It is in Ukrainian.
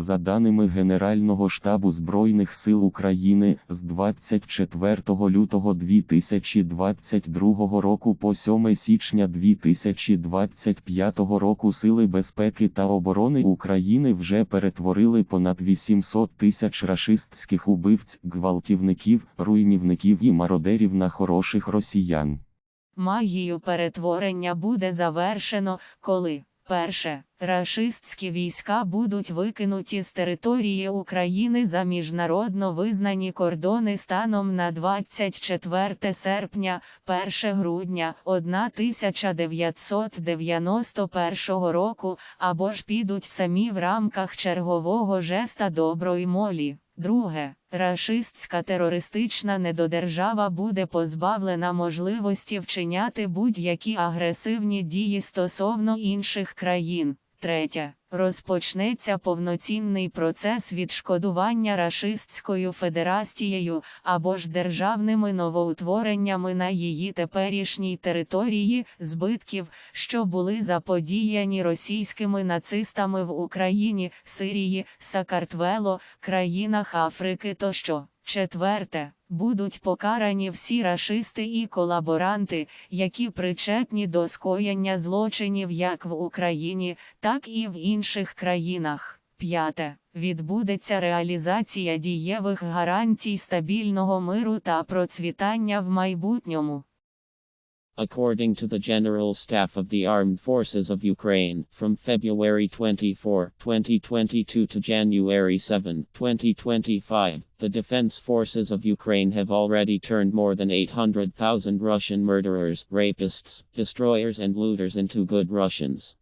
За даними Генерального штабу Збройних сил України, з 24 лютого 2022 року по 7 січня 2025 року Сили безпеки та оборони України вже перетворили понад 800 тисяч рашистських убивць, гвалтівників, руйнівників і мародерів на хороших росіян. Магію перетворення буде завершено, коли перше рашистські війська будуть викинуті з території України за міжнародно визнані кордони станом на 24 серпня, 1 грудня 1991 року, або ж підуть самі в рамках чергового жеста доброї молі. Друге, рашистська терористична недодержава буде позбавлена можливості вчиняти будь-які агресивні дії стосовно інших країн. Третє. Розпочнеться повноцінний процес відшкодування Рашистською Федерацією або ж державними новоутвореннями на її теперішній території збитків, що були заподіяні російськими нацистами в Україні, Сирії, Сакартвело, країнах Африки тощо. Четверте. Будуть покарані всі рашисти і колаборанти, які причетні до скоєння злочинів як в Україні, так і в інших країнах. П'яте. Відбудеться реалізація дієвих гарантій стабільного миру та процвітання в майбутньому. According to the General Staff of the Armed Forces of Ukraine, from February 24, 2022 to January 7, 2025, the defense forces of Ukraine have already turned more than 800,000 Russian murderers, rapists, destroyers, and looters into good Russians.